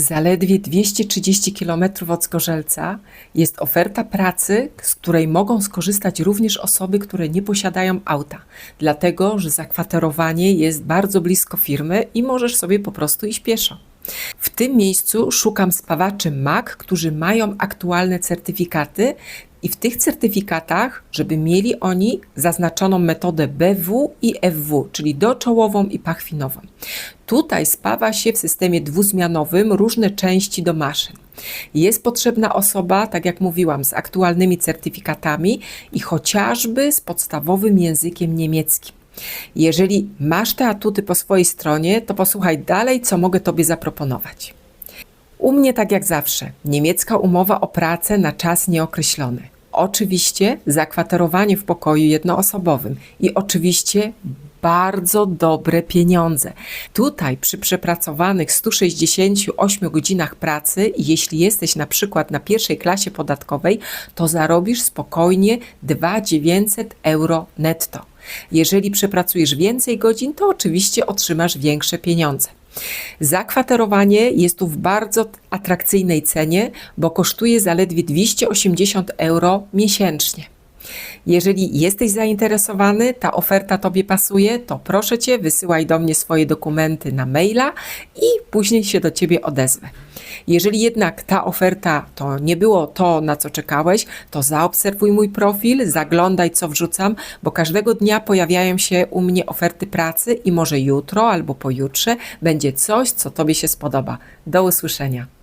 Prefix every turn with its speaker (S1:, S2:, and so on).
S1: Zaledwie 230 km od Zgorzelca jest oferta pracy, z której mogą skorzystać również osoby, które nie posiadają auta, dlatego że zakwaterowanie jest bardzo blisko firmy i możesz sobie po prostu iść pieszo. W tym miejscu szukam spawaczy MAC, którzy mają aktualne certyfikaty i w tych certyfikatach, żeby mieli oni zaznaczoną metodę BW i FW, czyli doczołową i pachwinową. Tutaj spawa się w systemie dwuzmianowym różne części do maszyn. Jest potrzebna osoba, tak jak mówiłam, z aktualnymi certyfikatami i chociażby z podstawowym językiem niemieckim. Jeżeli masz te atuty po swojej stronie, to posłuchaj dalej, co mogę Tobie zaproponować. U mnie tak jak zawsze, niemiecka umowa o pracę na czas nieokreślony. Oczywiście zakwaterowanie w pokoju jednoosobowym i oczywiście bardzo dobre pieniądze. Tutaj przy przepracowanych 168 godzinach pracy, jeśli jesteś na przykład na pierwszej klasie podatkowej, to zarobisz spokojnie 2900 euro netto. Jeżeli przepracujesz więcej godzin, to oczywiście otrzymasz większe pieniądze. Zakwaterowanie jest tu w bardzo atrakcyjnej cenie, bo kosztuje zaledwie 280 euro miesięcznie. Jeżeli jesteś zainteresowany, ta oferta Tobie pasuje, to proszę Cię, wysyłaj do mnie swoje dokumenty na maila i później się do Ciebie odezwę. Jeżeli jednak ta oferta to nie było to, na co czekałeś, to zaobserwuj mój profil, zaglądaj, co wrzucam, bo każdego dnia pojawiają się u mnie oferty pracy i może jutro albo pojutrze będzie coś, co Tobie się spodoba. Do usłyszenia.